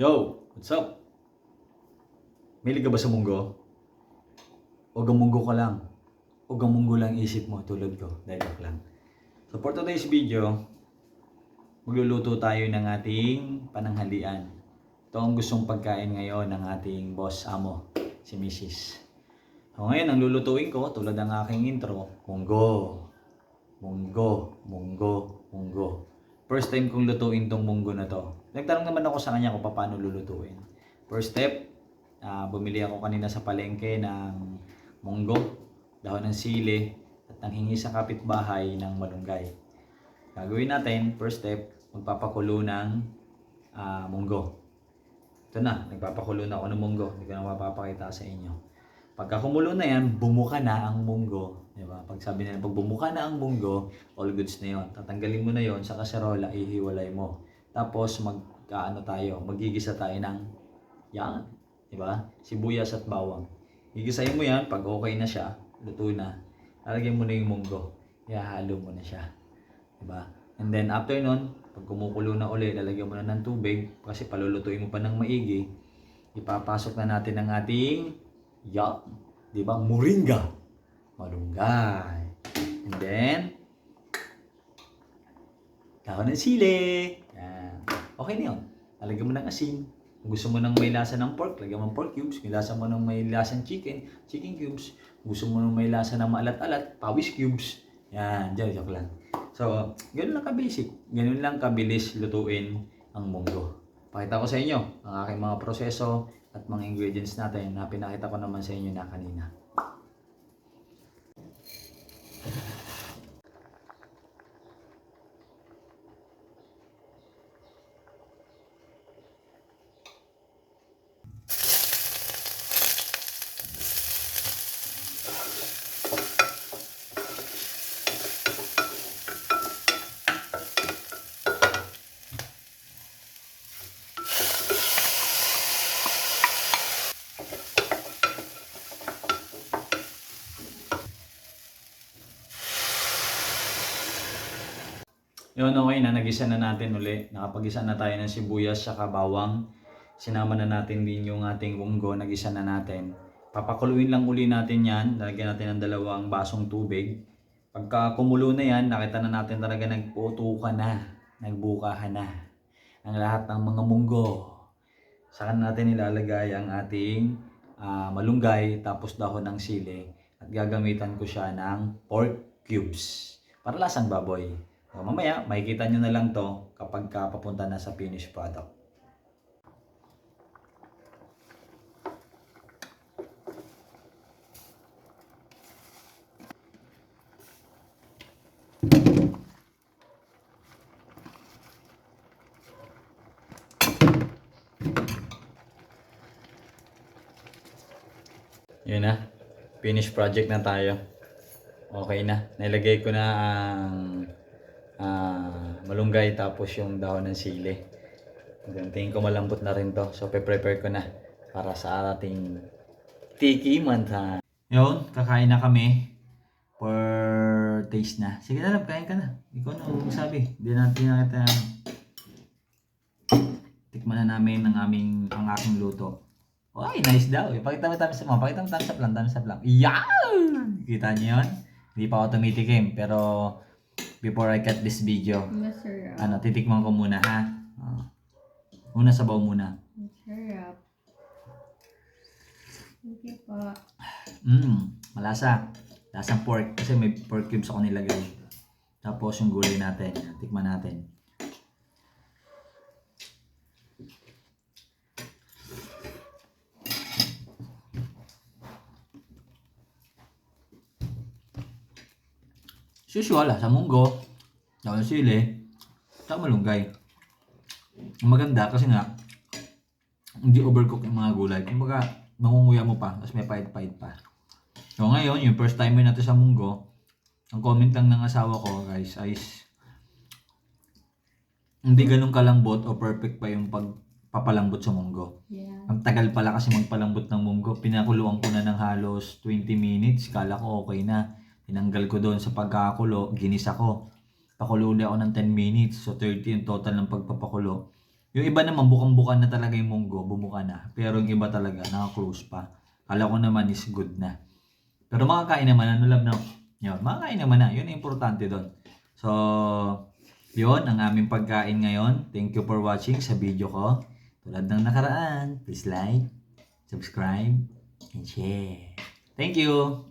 Yo, what's up? Milig ka ba sa munggo? O gamunggo ka lang? O gamunggo lang isip mo tulad ko? Dahil lang. So for today's video, magluluto tayo ng ating pananghalian. Ito ang gustong pagkain ngayon ng ating boss amo, si Mrs. So ngayon, ang lulutuin ko, tulad ng aking intro. Munggo, munggo, munggo. First time kong lutuin tong munggo na to. Nagtanong naman ako sa kanya kung paano lulutuin. First step, ah, bumili ako kanina sa palengke ng munggo, dahon ng sili, at nanghingi sa kapitbahay ng malunggay. Gagawin natin, first step, magpapakulo ng ah, munggo. Ito na, nagpapakulo na ako ng munggo. Hindi ko na mapapakita sa inyo. Pagka kumulo na yan, bumuka na ang munggo. Di ba? Pag sabi nila, pag bumuka na ang munggo, all goods na yon. Tatanggalin mo na yon sa kaserola, ihiwalay mo. Tapos mag ano tayo, magigisa tayo ng yan, di ba? Sibuyas at bawang. Gigisahin mo yan, pag okay na siya, luto na. Lalagyan mo na yung munggo. Ihahalo mo na siya. Di ba? And then after nun, pag kumukulo na uli, lalagyan mo na ng tubig kasi palulutuin mo pa ng maigi. Ipapasok na natin ang ating yak, di ba? Moringa. Malunggay. And then, dahon ng sili. Yan. Okay na yun. Lalagyan mo ng asin. Kung gusto mo ng may lasa ng pork, lagyan mo ng pork cubes. Kung lasa mo ng may lasa ng chicken, chicken cubes. Kung gusto mo ng may lasa ng maalat-alat, pawis cubes. Yan, dyan, joke lang. So, ganun lang ka-basic. Ganun lang kabilis lutuin ang munggo. Pakita ko sa inyo ang aking mga proseso at mga ingredients natin na pinakita ko naman sa inyo na kanina. Yun, okay na. Nagisa na natin uli. Nakapag-isa na tayo ng sibuyas sa bawang. Sinama na natin din yung ating munggo. Nagisa na natin. Papakuluin lang uli natin yan. Lalagyan natin ng dalawang basong tubig. Pagka kumulo na yan, nakita na natin talaga nagputuka na. Nagbukahan na. Ang lahat ng mga munggo. Saka natin ilalagay ang ating ah, malunggay tapos dahon ng sili. At gagamitan ko siya ng pork cubes. Para lasang baboy. O, mamaya, makikita nyo na lang to kapag ka papunta na sa finished product. Yun na. Finished project na tayo. Okay na. Nilagay ko na ang ah, malunggay tapos yung dahon ng sili. Hanggang tingin ko malambot na rin to. So, pe-prepare ko na para sa ating tiki manta. Yun, kakain na kami for taste na. Sige na lang, kain ka na. Ikaw na magsabi. Hindi natin na kita tikman na namin ang aming ang aking luto. Ay, nice daw. Pakita mo thumbs up mo. Pakita mo thumbs up lang, thumbs up lang. Yan! Kita niyo yun? Hindi pa ako tumitikim. Pero before I cut this video, Masarap. ano, titikman ko muna ha. Oh. Una sabaw muna. Masarap. Thank you po. Mmm, malasa. Lasang pork kasi may pork cubes ako nilagay. Tapos yung gulay natin, tikman natin. Usual sa munggo, sa sili, sa malunggay. Maganda kasi nga, hindi overcook yung mga gulay. Kumbaga, mangunguya mo pa, tapos may pahit-pahit pa. So ngayon, yung first timer natin sa munggo, ang comment lang ng asawa ko, guys, ay hindi ganun kalambot o perfect pa yung pagpapalambot sa munggo. Yeah. Ang tagal pala kasi magpalambot ng munggo. Pinakuluan ko na ng halos 20 minutes. Kala ko okay na. Tinanggal ko doon sa pagkakulo. Ginisa ko. Pakulo ulit ako ng 10 minutes. So 30 yung total ng pagpapakulo. Yung iba naman, bukang-buka na talaga yung munggo, bumuka na. Pero yung iba talaga, naka-close pa. Kala ko naman is good na. Pero makakain naman, ano lab na, yun, makakain naman na. Yun ang importante doon. So, yun, ang aming pagkain ngayon. Thank you for watching sa video ko. Tulad ng nakaraan, please like, subscribe, and share. Thank you!